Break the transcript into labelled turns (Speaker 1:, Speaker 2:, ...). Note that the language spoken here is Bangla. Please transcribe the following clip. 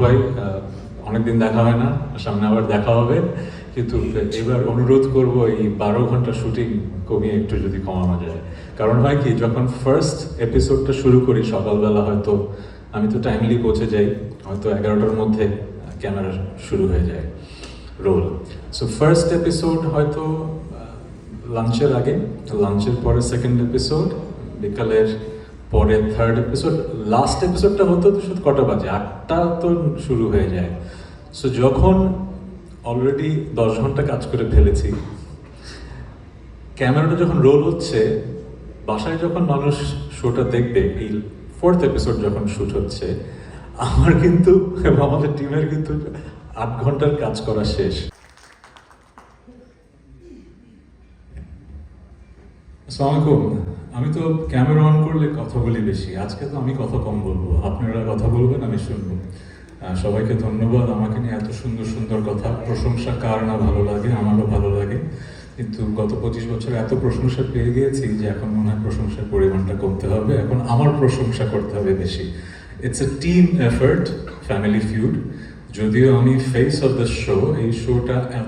Speaker 1: হয় আহ, অনেকদিন দেখা হয় না সামনে আবার দেখা হবে। কিন্তু এবার অনুরোধ করব এই বারো ঘণ্টা শুটিং কমিয়ে একটু যদি কমানো যায়। কারণ হয় কি যখন ফার্স্ট এপিসোডটা শুরু করি সকালবেলা হয়তো আমি তো টাইমলি পৌঁছে যাই হয়তো এগারোটার মধ্যে ক্যামেরা শুরু হয়ে যায় রোল সো ফার্স্ট এপিসোড হয়তো লাঞ্চের আগে লাঞ্চের পরে সেকেন্ড এপিসোড বিকালের পরে থার্ড এপিসোড লাস্ট এপিসোডটা হতো তো শুধু কটা বাজে, আটটা তো শুরু হয়ে যায়। সো যখন অলরেডি দশ ঘণ্টা কাজ করে ফেলেছি ক্যামেরাটা যখন রোল হচ্ছে, বাসায় যখন মানুষ শোটা দেখবে, এই ফোর্থ এপিসোড যখন শুট হচ্ছে, আমার কিন্তু এবং আমাদের টিমের কিন্তু আট ঘণ্টার কাজ করা শেষ। আসসালামাইকুম আমি তো ক্যামেরা অন করলে কথা বলি বেশি। আজকে তো আমি কথা কম বলব। আপনারা কথা বলবেন, আমি শুনব। সবাইকে ধন্যবাদ আমাকে নিয়ে এত সুন্দর সুন্দর কথা। প্রশংসা কার না ভালো লাগে, আমারও ভালো লাগে। কিন্তু গত পঁচিশ বছর এত প্রশংসা পেয়ে গিয়েছি যে এখন মনে হয় প্রশংসার পরিমাণটা কমতে হবে। এখন আমার প্রশংসা করতে হবে বেশি। It's a team effort family feud যদিও আমি ফেস অফ দ্য শো এই শোটা এত